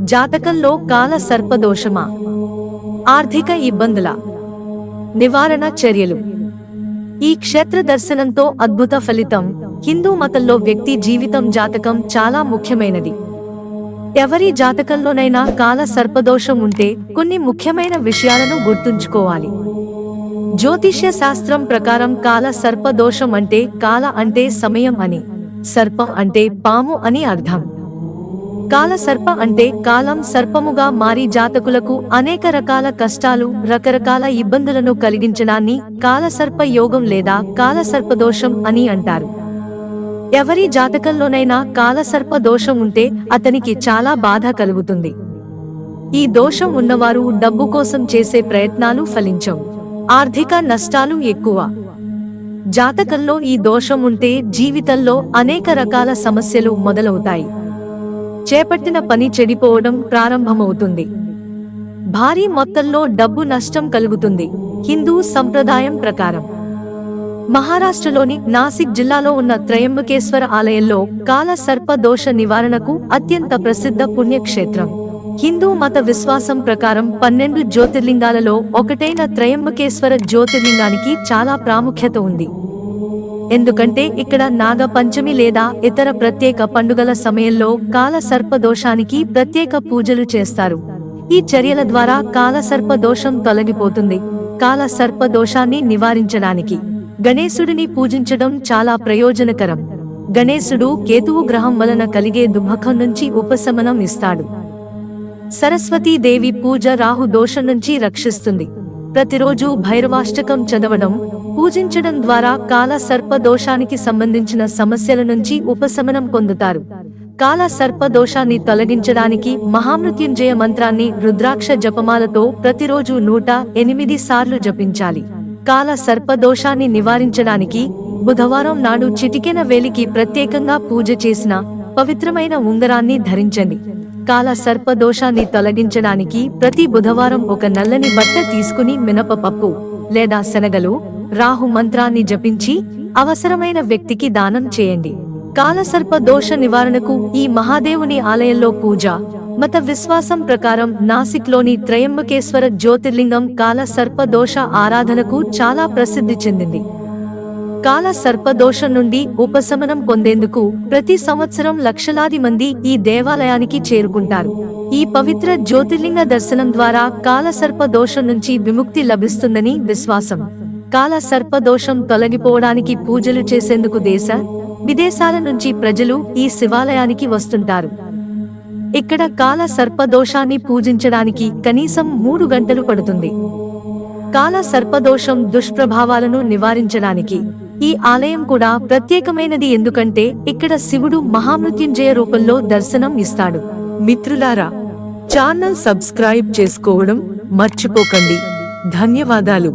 జాతకంలో కాల సర్పదోషమా? ఆర్థిక ఇబ్బందుల నివారణ చర్యలు. ఈ క్షేత్ర దర్శనంతో అద్భుత ఫలితం. హిందూ మతంలో వ్యక్తి జీవితం జాతకం చాలా ముఖ్యమైనది. ఎవరి జాతకంలోనైనా కాల సర్పదోషం ఉంటే కొన్ని ముఖ్యమైన విషయాలను గుర్తుంచుకోవాలి. జ్యోతిష్య శాస్త్రం ప్రకారం కాల సర్పదోషం అంటే కాల అంటే సమయం అని సర్పం అంటే పాము అని అర్థం. కాల సర్ప అంటే కాలం సర్పముగా మారి జాతకులకు అనేక రకాల కష్టాలు రకరకాల ఇబ్బందులను కలిగించడాన్ని కాలసర్ప యోగం లేదా కాలసర్పదోషం అని అంటారు. ఎవరి జాతకంలోనైనా కాలసర్ప దోషం ఉంటే అతనికి చాలా బాధ కలుగుతుంది. ఈ దోషం ఉన్నవారు డబ్బు కోసం చేసే ప్రయత్నాలు ఫలించవు. ఆర్థిక నష్టాలు ఎక్కువ. జాతకంలో ఈ దోషం ఉంటే జీవితంలో అనేక రకాల సమస్యలు మొదలవుతాయి. చేపట్టిన పని చెడిపోవడం ప్రారంభమవుతుంది. భారీ మొత్తంలో డబ్బు నష్టం కలుగుతుంది. హిందూ సంప్రదాయం ప్రకారం. మహారాష్ట్రలోని నాసిక్ జిల్లాలో ఉన్న త్రయంబకేశ్వర ఆలయంలో కాల సర్ప దోష నివారణకు అత్యంత ప్రసిద్ధ పుణ్యక్షేత్రం. హిందూ మత విశ్వాసం ప్రకారం పన్నెండు జ్యోతిర్లింగాలలో ఒకటైన త్రయంబకేశ్వర జ్యోతిర్లింగానికి చాలా ప్రాముఖ్యత ఉంది. ఎందుకంటే ఇక్కడ నాగ పంచమి లేదా ఇతర ప్రత్యేక పండుగల సమయంలో కాల సర్పదోషానికి ప్రత్యేక పూజలు చేస్తారు. ఈ చర్యల ద్వారా కాల సర్ప దోషం తొలగిపోతుంది. కాల సర్ప దోషాన్ని నివారించడానికి గణేశుడిని పూజించడం చాలా ప్రయోజనకరం. గణేశుడు కేతువు గ్రహం వలన కలిగే దుఃఖం నుంచి ఉపశమనం ఇస్తాడు. సరస్వతీదేవి పూజ రాహు దోషం నుంచి రక్షిస్తుంది. ప్రతిరోజు భైరవాష్టకం చదవడం పూజించడం ద్వారా కాల సర్పదోషానికి సంబంధించిన సమస్యల నుంచి ఉపశమనం పొందుతారు. కాల సర్పదోషాన్ని తొలగించడానికి మహామృత్యుంజయ మంత్రాన్ని రుద్రాక్ష జపమాలతో ప్రతిరోజు నూట ఎనిమిది సార్లు జపించాలి. కాల సర్పదోషాన్ని నివారించడానికి బుధవారం నాడు చిటికెన వేలికి ప్రత్యేకంగా పూజ చేసిన పవిత్రమైన ఉంగరాన్ని ధరించండి. కాల సర్పదోషాన్ని తొలగించడానికి ప్రతి బుధవారం ఒక నల్లని బట్ట తీసుకుని మినపపప్పు లేదా శనగలు రాహు మంత్రాన్ని జపించి అవసరమైన వ్యక్తికి దానం చేయండి. కాలసర్ప దోష నివారణకు ఈ మహాదేవుని ఆలయంలో పూజ మత విశ్వాసం ప్రకారం నాసిక్లోని త్రయంబకేశ్వర జ్యోతిర్లింగం కాలసర్ప దోష ఆరాధనకు చాలా ప్రసిద్ధి చెందింది. కాల సర్పదోషం నుండి ఉపశమనం పొందేందుకు ప్రతి సంవత్సరం లక్షలాది మంది ఈ దేవాలయానికి చేరుకుంటారు. ఈ పవిత్ర జ్యోతిర్లింగ దర్శనం ద్వారా కాల సర్పదోషం నుంచి విముక్తి లభిస్తుందని విశ్వాసం. కాల సర్పదోషం తొలగిపోవడానికి పూజలు చేసేందుకు దేశ విదేశాల నుంచి ప్రజలు ఈ శివాలయానికి వస్తుంటారు. ఇక్కడ కాల సర్పదోషాన్ని పూజించడానికి కనీసం మూడు గంటలు పడుతుంది. కాల సర్పదోషం దుష్ప్రభావాలను నివారించడానికి ఈ ఆలయం కూడా ప్రత్యేకమైనది ఎందుకంటే ఇక్కడ శివుడు మహామృత్యుంజయ రూపంలో దర్శనం ఇస్తాడు. మిత్రులారా ఛానల్ సబ్స్క్రైబ్ చేసుకోవడం మర్చిపోకండి. ధన్యవాదాలు.